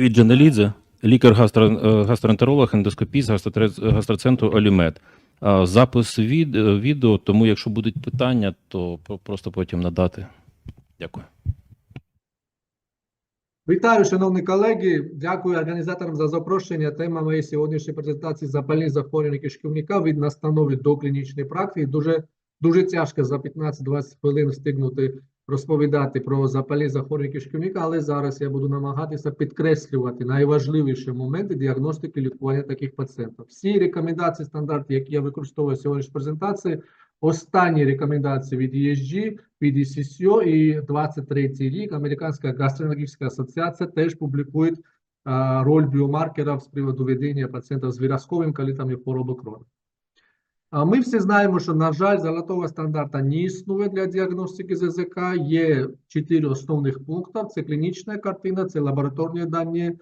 Давід Джанелідзе, лікар е, гастроентеролог, ендоскопіст гастроцентру Олімед. Запис від, відео, тому якщо будуть питання, то просто потім надати. Дякую. Вітаю, шановні колеги. Дякую організаторам за запрошення. Тема моєї сьогоднішньої презентації запальні захворювання кишківника від настанови до клінічної практики. Дуже дуже тяжко за 15-20 хвилин встигнути розповідати про запальні захворювання кишківника, але зараз я буду намагатися підкреслювати найважливіші моменти діагностики лікування таких пацієнтів. Всі рекомендації, стандарти, які я використовую сьогодні в презентації, останні рекомендації від ESG, від ECCO і 23 рік Американська гастроентерологічна асоціація теж публікує роль біомаркерів з приводу ведення пацієнтів з виразковим калітом і хвороби крові. А ми всі знаємо, що, на жаль, золотого стандарта не існує для діагностики ЗЗК. Є чотири основних пункти. Це клінічна картина, це лабораторні дані,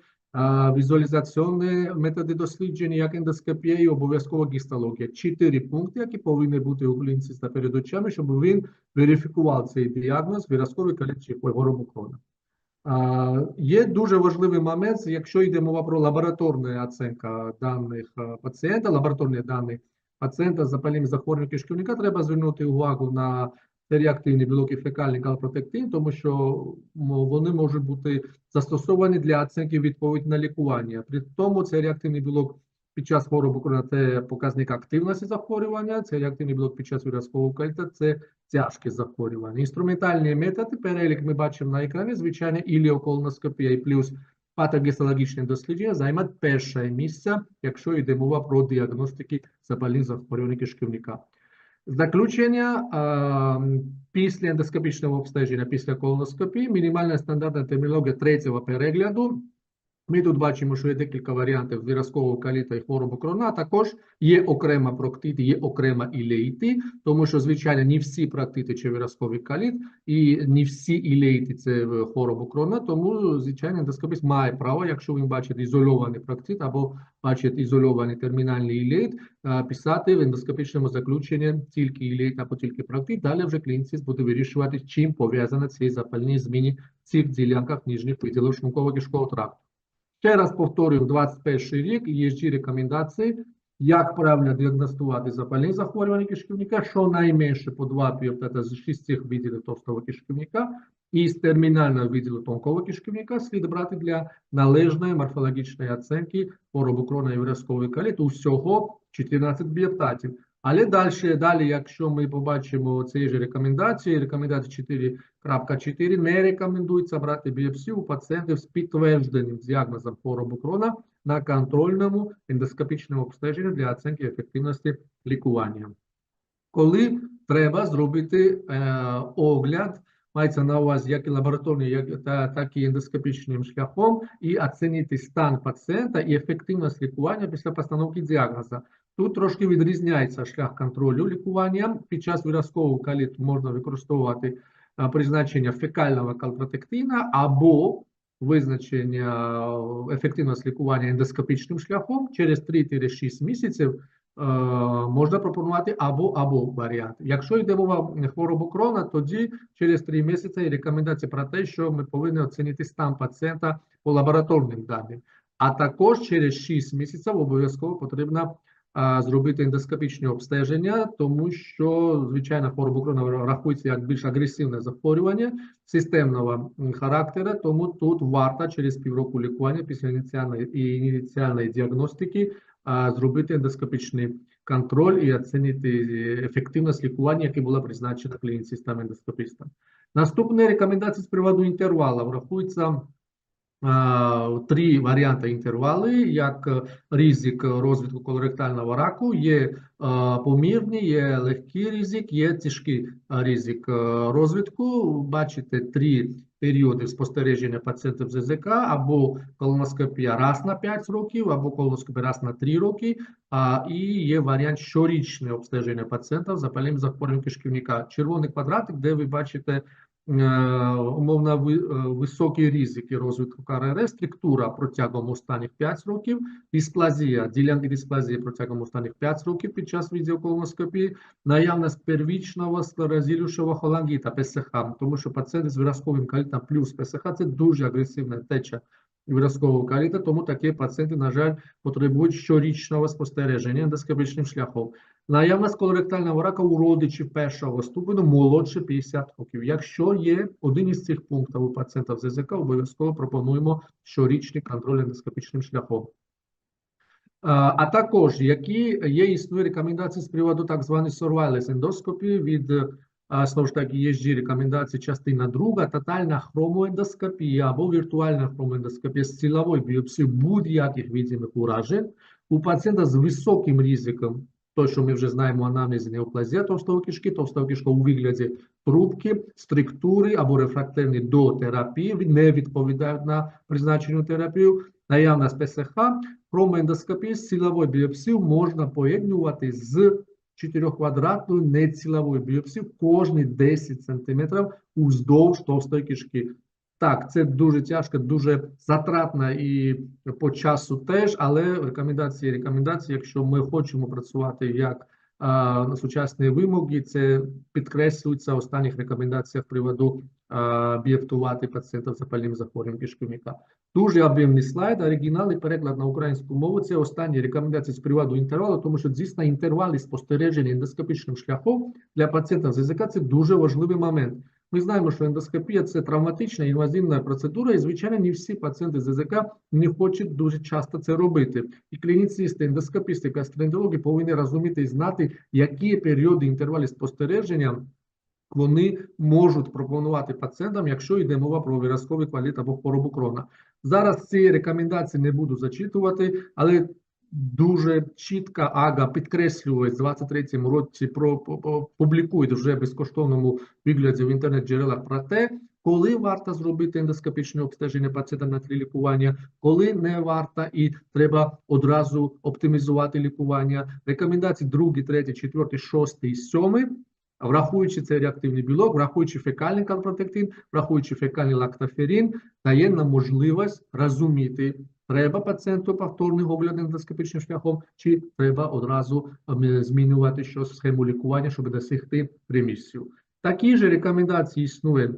візуалізаційні методи дослідження, як ендоскопія і обов'язково гістологія. Чотири пункти, які повинні бути у клініциста перед очами, щоб він верифікував цей діагноз виразковий каліт чи хворобу крові. Є дуже важливий момент, якщо йде мова про лабораторну оцінку даних пацієнта, лабораторні дані пацієнта з запальним захворюванням кишківника, треба звернути увагу на реактивні білок і фекальний калпротектин, тому що вони можуть бути застосовані для оцінки відповіді на лікування. При тому цей реактивний білок під час хвороби крові – це показник активності захворювання, цей реактивний білок під час виразкового кальта – це тяжкі захворювання. Інструментальні методи, перелік ми бачимо на екрані, звичайно, іліоколоноскопія і плюс патогістологічне дослідження займають перше місце, якщо йде мова про діагностики за захворювань кишківника. Заключення а, після ендоскопічного обстеження, після колоноскопії, мінімальна стандартна термінологія третього перегляду. Ми тут бачимо, що є декілька варіантів виразкового каліта і хворобу крона. Також є окрема проктит, є окрема ілеїти, тому що, звичайно, не всі проктити чи виразковий каліт, і не всі ілеїти це хворобу крона, тому, звичайно, ендоскопіст має право, якщо він бачить ізольований проктит або бачить ізольований термінальний ілеїт, е, писати в ендоскопічному заключенні тільки ілеїт або тільки проктит. Далі вже клініцист буде вирішувати, чим пов'язані ці запальні зміни в цих ділянках нижніх виділів шлунково-кишкового тракту. Ще раз повторюю, 21 рік є рекомендації, як правильно діагностувати запальні захворювання кишківника, щонайменше по два піоптета з шістих відділів товстого кишківника і з термінального відділу тонкого кишківника слід брати для належної морфологічної оцінки хворобу крона і виразкової каліт усього 14 біоптатів. Але далі, далі, якщо ми побачимо ці ж рекомендації, рекомендації 4.4 не рекомендується брати біопсію у пацієнтів з підтвердженим діагнозом хворобу крона на контрольному ендоскопічному обстеженні для оцінки ефективності лікування. Коли треба зробити е, огляд, мається на увазі як і лабораторний, як, та, так і ендоскопічним шляхом, і оцінити стан пацієнта і ефективність лікування після постановки діагнозу. Тут трошки відрізняється шлях контролю лікування. Під час виразкового каліту можна використовувати призначення фекального калпротектина або визначення е, ефективності лікування ендоскопічним шляхом через 3-6 місяців е, можна пропонувати або або варіант. Якщо йде мова хворобу крона, тоді через 3 місяці рекомендація про те, що ми повинні оцінити стан пацієнта по лабораторним даним. А також через 6 місяців обов'язково потрібно зробити ендоскопічне обстеження, тому що, звичайно, хвороба крона рахується як більш агресивне захворювання системного характеру, тому тут варто через півроку лікування після ініціальної ініціальної діагностики зробити ендоскопічний контроль і оцінити е, ефективність лікування, яке було призначено клініцистам ендоскопістам. Наступні рекомендації з приводу інтервалу врахується а, три варіанти інтервали, як е, ризик розвитку колоректального раку, є е, помірний, є легкий ризик, є тяжкий е, ризик розвитку. Бачите три періоди спостереження пацієнтів ЗЗК, або колоноскопія раз на 5 років, або колоноскопія раз на 3 роки, а, і є варіант щорічне обстеження пацієнта з запальним захворюванням кишківника. Червоний квадратик, де ви бачите умовно е, високі ризики розвитку КРР, структура протягом останніх 5 років, дисплазія, ділянки дисплазії протягом останніх 5 років під час відеоколоноскопії, наявність первічного склерозілющого холангіта, ПСХ, тому що пацієнт з виразковим калітом плюс ПСХ – це дуже агресивна теча виразкового каліта, тому такі пацієнти, на жаль, потребують щорічного спостереження ендоскопічним шляхом. Наявність колоректального рака у родичів першого ступеню молодше 50 років. Якщо є один із цих пунктів у пацієнта в ЗЗК, обов'язково пропонуємо щорічний контроль ендоскопічним шляхом. А також які є існує рекомендації з приводу так званої surveillance ендоскопії від знову ж таки є ж рекомендації частина друга, тотальна хромоендоскопія або віртуальна хромоендоскопія з ціловою біопсією будь-яких видимих уражень у пацієнта з високим ризиком, то, що ми вже знаємо, анамнезі неоплазія товстої кишки, товстого кишка у вигляді трубки, структури або рефрактерні до терапії, не відповідають на призначену терапію, наявність ПСХ, хромоендоскопії з ціловою біопсією можна поєднувати з чотирьохквадратною неціловою біопсію кожні 10 см уздовж товстої кишки. Так, це дуже тяжко, дуже затратно і по часу теж, але рекомендації, рекомендації, якщо ми хочемо працювати як а, на сучасні вимоги, це підкреслюється в останніх рекомендаціях приводу а, біоптувати пацієнтів з запальним захворюванням кишківника. Дуже об'ємний слайд, оригінал і переклад на українську мову. Це останні рекомендації з приводу інтервалу, тому що дійсно інтервали спостереження ендоскопічним шляхом для пацієнта з язика – це дуже важливий момент. Ми знаємо, що ендоскопія це травматична інвазивна процедура, і звичайно, не всі пацієнти з язика не хочуть дуже часто це робити. І клініцисти, ендоскопісти, гастроентерологи повинні розуміти і знати, які періоди інтервалів спостереження вони можуть пропонувати пацієнтам, якщо йде мова про виразковий кваліт або хворобу крона. Зараз ці рекомендації не буду зачитувати, але дуже чітко АГА підкреслює з 23-му році про по- вже безкоштовному вигляді в інтернет-джерелах про те, коли варто зробити ендоскопічне обстеження пацієнта на тлі лікування, коли не варто і треба одразу оптимізувати лікування. Рекомендації 2, 3, 4, 6 і 7 Врахуючи цей реактивний білок, врахуючи фекальний конпротектин, врахуючи фекальний лактоферин, дає нам можливість розуміти, треба пацієнту повторний огляд ендоскопічним шляхом, чи треба одразу ем, змінювати щось схему лікування, щоб досягти ремісію. Такі ж рекомендації існує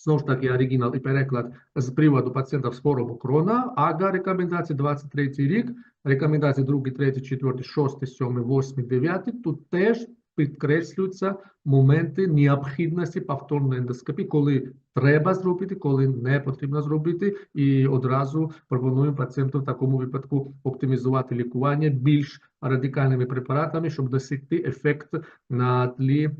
Знову ж таки, оригінал і переклад з приводу пацієнтів з хворобу крона, АГА рекомендації 23 рік, рекомендації 2, 3, 4, 6, 7, 8, 9. Тут теж підкреслюються моменти необхідності повторної ендоскопії, коли треба зробити, коли не потрібно зробити, і одразу пропонуємо пацієнту в такому випадку оптимізувати лікування більш радикальними препаратами, щоб досягти ефект на тлі е,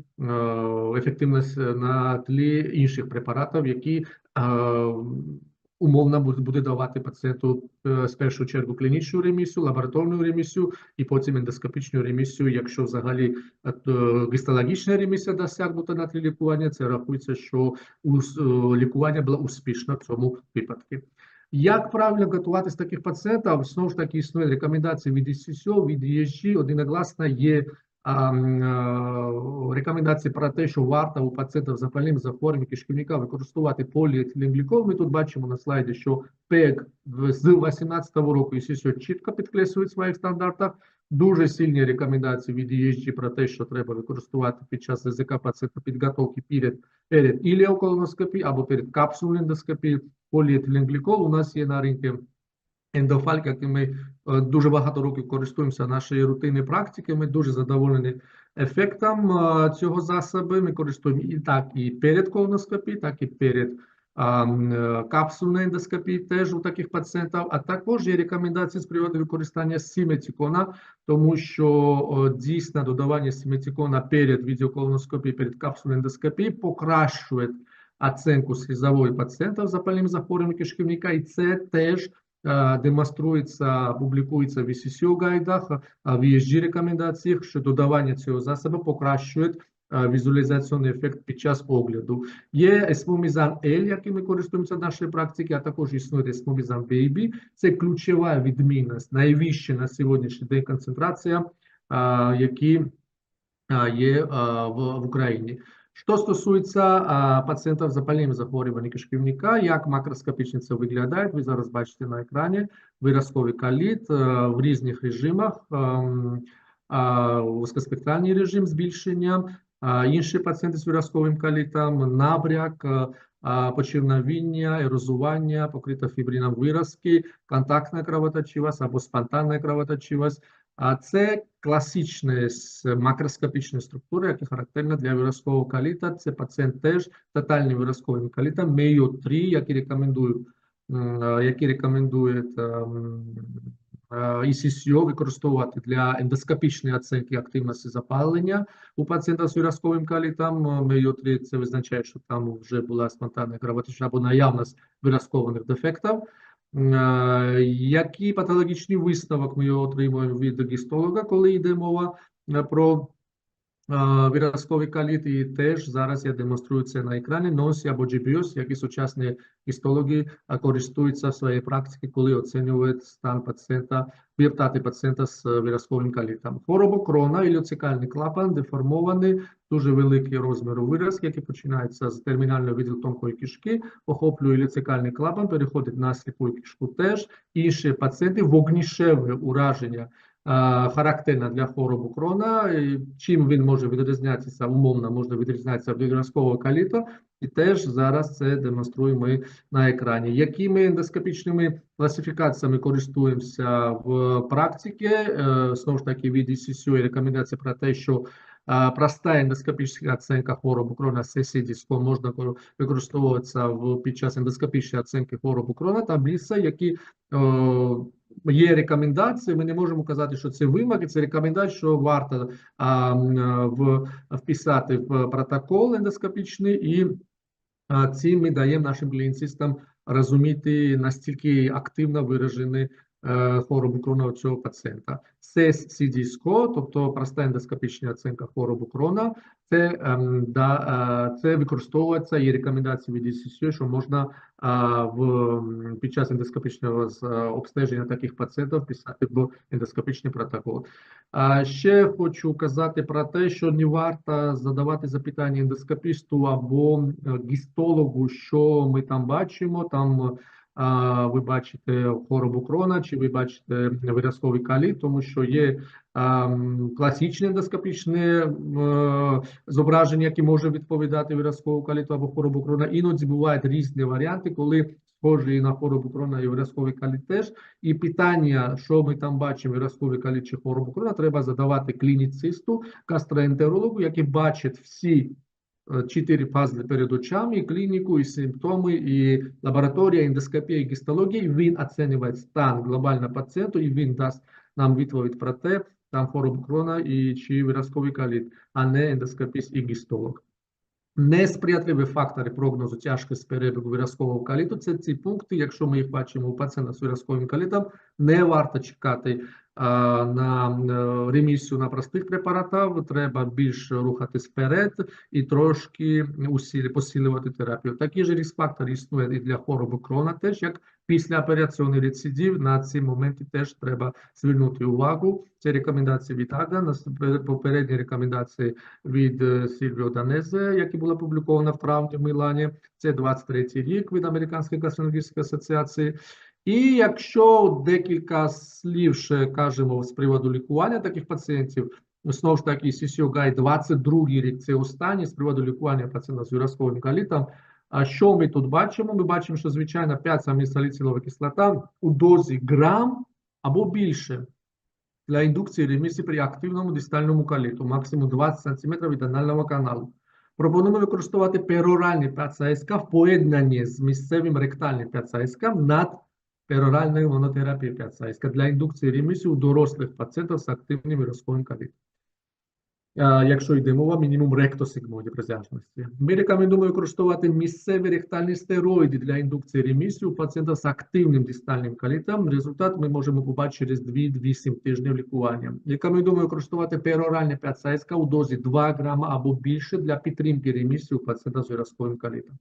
ефективність на тлі інших препаратів, які е, умовно буде, давати пацієнту е, з першу чергу клінічну ремісію, лабораторну ремісію і потім ендоскопічну ремісію. Якщо взагалі е, гістологічна ремісія досягнута на тлі лікування, це рахується, що е, лікування було успішно в цьому випадку. Як правильно готуватися таких пацієнтів? Знову ж таки, існує рекомендації від ІСІСО, від ESG, одногласно є рекомендації про те, що варто у пацієнтів з запальним захворюванням кишківника використовувати поліетиленглікол. Ми тут бачимо на слайді, що ПЕК з 2018 року ІСІСО чітко підкреслює в своїх стандартах. Дуже сильні рекомендації від ESG про те, що треба використовувати під час язика пацієнта підготовки перед, перед іліоколоноскопією або перед капсульною ендоскопією. Поліетиленглікол у нас є на ринку ендофальк, яким ми е, дуже багато років користуємося нашої рутинної практики. Ми дуже задоволені ефектом е, цього засобу. Ми користуємо і так і перед колоноскопією, так і перед е, капсульної ендоскопії теж у таких пацієнтів, а також є рекомендації з приводу використання сіметикона, тому що дійсно додавання сіметикона перед відеоколоноскопією, перед капсульною ендоскопією покращує оценку слізової пацієнта з запальним захворюванням кишківника, і це теж демонструється, публікується в ІСІСІО гайдах, в ESG рекомендаціях, що додавання цього засобу покращує е, візуалізаційний ефект під час огляду. Є есмомізан L, яким ми користуємося в нашій практиці, а також існує есмомізан Baby. Це ключова відмінність, найвища на сьогоднішній день концентрація, які є в, в Україні. Що стосується а, пацієнтів з запальним захворюванням кишківника, як макроскопічно це виглядає, ви зараз бачите на екрані виразковий каліт а, в різних режимах, вузькоспектральний режим збільшення, а, інші пацієнти з виразковим калітом, набряк, почервоніння, ерозування, покрита фібрином виразки, контактна кровоточивость або спонтанна кровоточивость. А це класичні макроскопічні структури, які характерні для виразкового каліта. Це пацієнт теж тотальним виразковим калітом, МЕЙО 3, які рекомендують які рекомендують ем, е, використовувати для ендоскопічної оцінки активності запалення у пацієнта з виразковим калітом. МЕЙО 3 це визначає, що там вже була спонтанна кровотеча або наявність виразкованих дефектів. Е, Який патологічний висновок ми отримуємо від гістолога, коли йде мова е, про е, виразковий каліт, і теж зараз я демонструю це на екрані, NOSI або GBS, які сучасні гістологи користуються в своїй практиці, коли оцінюють стан пацієнта, вертати пацієнта з е, виразковим калітом. Хвороба крона і люцикальний клапан деформований, дуже великий розмір виразки, який починається з термінального відділу тонкої кишки, охоплює люцикальний клапан, переходить на сліпу кишку теж. Інші пацієнти вогнішеве ураження а, характерне для хворобу крона. Чим він може відрізнятися, умовно можна відрізнятися від виразкового каліту, і теж зараз це демонструємо на екрані. Якими ендоскопічними класифікаціями користуємося в практиці? Е, Знову ж таки, від ІСІСЮ і рекомендація про те, що проста ендоскопічна оцінка хворобу крона CCD-SCO можна використовуватися під час ендоскопічної оцінки хворобу крона, таблиця, які є рекомендації, ми не можемо казати, що це вимоги, це рекомендації, що варто а, в, вписати в протокол ендоскопічний, і а, цим ми даємо нашим клієнтистам розуміти, настільки активно виражені е, хворобу крона у цього пацієнта. Це CDSCO, тобто проста ендоскопічна оцінка хворобу крона, це, ем, да, е, це використовується і рекомендації від ІССЮ, що можна в, під час ендоскопічного е, обстеження таких пацієнтів писати в ендоскопічний протокол. Ще хочу казати про те, що не варто задавати запитання ендоскопісту або е, гістологу, що ми там бачимо. Там ви бачите хворобу крона, чи ви бачите виразковий каліт, тому що є класичне ендоскопічне е, зображення, яке може відповідати виразковому каліту або хворобу крона. Іноді бувають різні варіанти, коли схожі на хворобу крона і виразковий каліт теж. І питання, що ми там бачимо, виразковий каліт чи хворобу крона, треба задавати клініцисту, гастроентерологу, який бачить всі е, чотири фази перед очами, і симптоми, і лабораторія, ендоскопія, і гістологія. І Він оцінює стан глобально пацієнту, і він дасть нам відповідь про те, там хворобу крона і чи виразковий каліт, а не ендоскопіст і гістолог. Несприятливі фактори прогнозу тяжкості перебігу виразкового каліту – це ці пункти, якщо ми їх бачимо у пацієнта з виразковим калітом, не варто чекати на е, ремісію на простих препаратах, треба більш рухатись вперед і трошки усілі, посилювати терапію. Такі ж ризик-фактори існують і для хвороби крона, теж як післяопераційний рецидив, на ці моменти теж треба звернути увагу. Це рекомендації від АГА, попередні рекомендації від е, Сільвіо Данезе, які була опублікована в травні в Мілані. Це 23 рік від Американської гастрологічної асоціації. І якщо декілька слів ще кажемо з приводу лікування таких пацієнтів, знову ж таки, CCO Guide 22 рік це останній з приводу лікування пацієнта з виразковим калітом. А що ми тут бачимо? Ми бачимо, що звичайно 5 самісаліцилова кислота у дозі грам або більше для індукції ремісії при активному дистальному каліту, максимум 20 см від анального каналу. Пропонуємо використовувати пероральний ПЦСК в поєднанні з місцевим ректальним ПЦСК над пероральною монотерапією ПЦСК для індукції ремісії у дорослих пацієнтів з активним виразковим калітом. А, Якщо йде мова, мінімум ректосигмоді призначеності. Ми рекомендуємо використовувати місцеві ректальні стероїди для індукції ремісії у пацієнта з активним дистальним калітом. Результат ми можемо побачити через 2-8 тижнів лікування. Рекомендуємо використовувати пероральне ПЦСК у дозі 2 грама або більше для підтримки ремісії у пацієнта з виразковим калітом.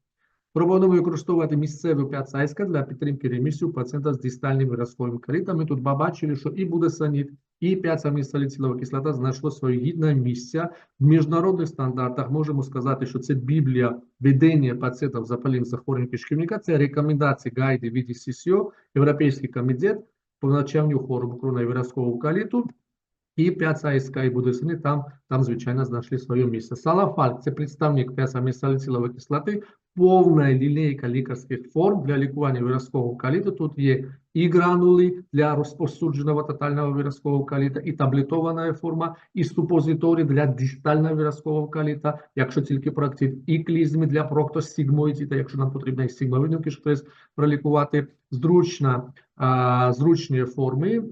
Пропонуємо використовувати місцеву ПЦСК для підтримки ремісії у пацієнта з дистальним виразковим калітом. Ми тут побачили, що і будесонід, і 5-амінсаліцилова кислота знайшло своє гідне місце. В міжнародних стандартах можемо сказати, що це біблія ведення пацієнтів з запалінням захворювання кишківника, це рекомендації гайди від ССО, Європейський комітет по навчанню хворобу крона каліту. І 5 АСК і будесонід там, там, звичайно, знайшли своє місце. Салафаль – це представник 5-амінсаліцилової кислоти, повна лінійка лікарських форм для лікування виразкового каліту. Тут є і гранули для розповсюдженого тотального виразкового каліта, і таблетована форма, і супозиторії для дистального виразкового каліта, якщо тільки проактив, і клізми для проктосігмоїдіта, якщо нам потрібно і сигмовидний кишкотрес пролікувати, зручна, а, зручні форми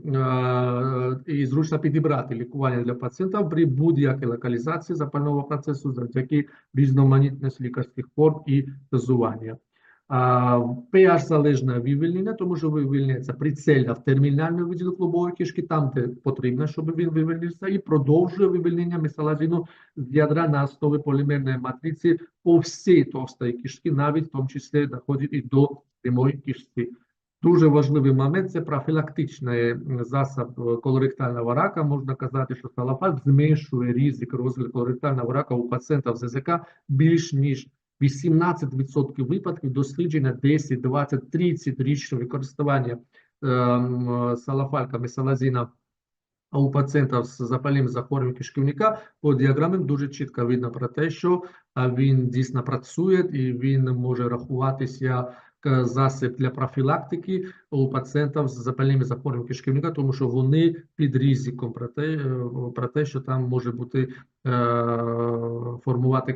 і зручно підібрати лікування для пацієнта при будь-якій локалізації запального процесу завдяки різноманітності лікарських форм і дозування. PH залежне вивільнення, тому що вивільняється прицельно в термінальну відділу клубової кишки, там, де потрібно, щоб він вивільнився, і продовжує вивільнення месалазину з ядра на основі полімерної матриці по всій товстої кишки, навіть в тому числі доходить і до прямої кишки. Дуже важливий момент – це профілактичний засіб колоректального рака. Можна казати, що салафат зменшує ризик розвитку колоректального рака у пацієнтів з ЗЗК більш ніж 18% випадків дослідження 10, 20, 30 річного використання салафальками салазіна у пацієнтів з запальним захворюванням кишківника. По діаграмі дуже чітко видно про те, що він дійсно працює і він може рахуватися е, засіб для профілактики у пацієнтів з запальними захворюваннями кишківника, тому що вони під ризиком про те, е, про те що там може бути е, формувати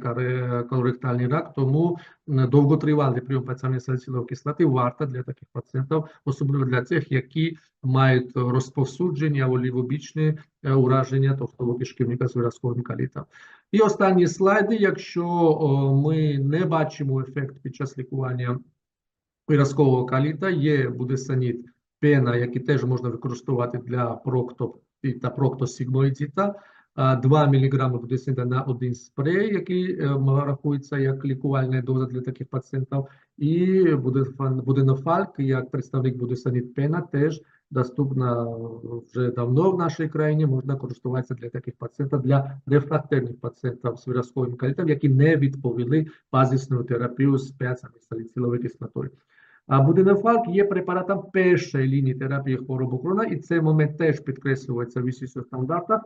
колоректальний рак, тому довготривалий прийом пацієнтів кислоти варто для таких пацієнтів, особливо для тих, які мають розповсюдження або лівобічне е, ураження товстого кишківника з виразковим калітом. І останні слайди, якщо ми не бачимо ефект під час лікування виразкового каліта, є будесаніт пена, який теж можна використовувати для прокто та проктосігмоїдіта, а, 2 мг будесаніта на один спрей, який е, рахується як лікувальна доза для таких пацієнтів, і буденофальк, як представник будесаніт пена, теж доступна вже давно в нашій країні, можна користуватися для таких пацієнтів, для рефрактерних пацієнтів з виразковим калітом, які не відповіли базисну терапію з 5 саліциловою кислотою. А буденофалк є препаратом першої лінії терапії хвороби крона, і цей момент теж підкреслюється в ІСІСО стандартах.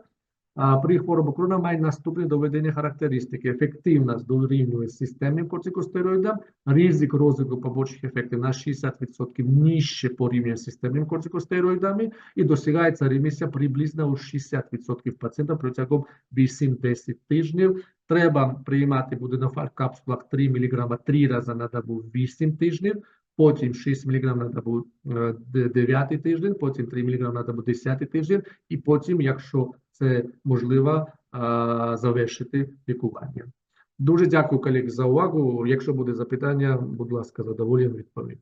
При хворобі крона має наступні доведені характеристики. Ефективність дорівнює системним кортикостероїдам, ризик розвитку побочних ефектів на 60% нижче порівняно з системними кортикостероїдами і досягається ремісія приблизно у 60% пацієнтів протягом 8-10 тижнів. Треба приймати буденофалк капсулах 3 мг 3 рази на добу 8 тижнів, потім 6 мг на добу 9 тиждень, потім 3 мг на добу 10 тиждень, і потім, якщо це можливо, завершити лікування. Дуже дякую, колеги, за увагу. Якщо буде запитання, будь ласка, задоволен відповім.